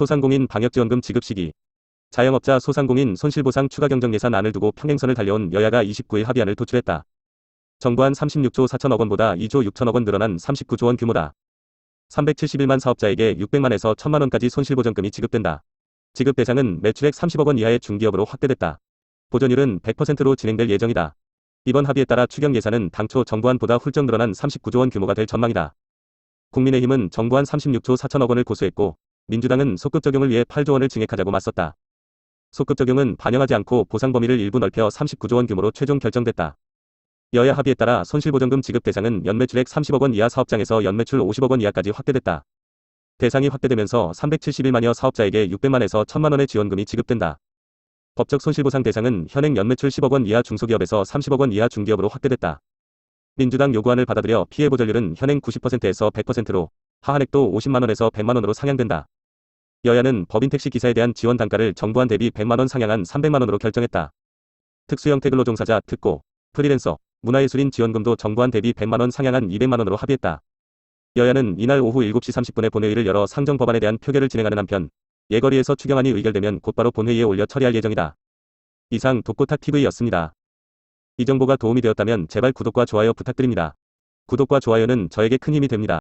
소상공인 방역지원금 지급 시기 자영업자 소상공인 손실보상 추가 경정 예산안을 두고 평행선을 달려온 여야가 29일 합의안을 도출했다. 정부안 36조 4천억 원보다 2조 6천억 원 늘어난 39조 원 규모다. 371만 사업자에게 600만에서 1000만 원까지 손실보전금이 지급된다. 지급 대상은 매출액 30억 원 이하의 중기업으로 확대됐다. 보전율은 100%로 진행될 예정이다. 이번 합의에 따라 추경 예산은 당초 정부안보다 훌쩍 늘어난 39조 원 규모가 될 전망이다. 국민의힘은 정부안 36조 4천억 원을 고수했고 민주당은 소급 적용을 위해 8조 원을 증액하자고 맞섰다. 소급 적용은 반영하지 않고 보상 범위를 일부 넓혀 39조 원 규모로 최종 결정됐다. 여야 합의에 따라 손실보전금 지급 대상은 연매출액 30억 원 이하 사업장에서 연매출 50억 원 이하까지 확대됐다. 대상이 확대되면서 371만여 사업자에게 600만에서 1000만 원의 지원금이 지급된다. 법적 손실보상 대상은 현행 연매출 10억 원 이하 중소기업에서 30억 원 이하 중기업으로 확대됐다. 민주당 요구안을 받아들여 피해 보전율은 현행 90%에서 100%로 하한액도 50만 원에서 100만 원으로 상향된다. 여야는 법인 택시 기사에 대한 지원 단가를 정부안 대비 100만 원 상향한 300만 원으로 결정했다. 특수형 태글로 종사자, 특고, 프리랜서, 문화예술인 지원금도 정부안 대비 100만 원 상향한 200만 원으로 합의했다. 여야는 이날 오후 7시 30분에 본회의를 열어 상정 법안에 대한 표결을 진행하는 한편 예거리에서 추경안이 의결되면 곧바로 본회의에 올려 처리할 예정이다. 이상 독고탁TV였습니다. 이 정보가 도움이 되었다면 제발 구독과 좋아요 부탁드립니다. 구독과 좋아요는 저에게 큰 힘이 됩니다.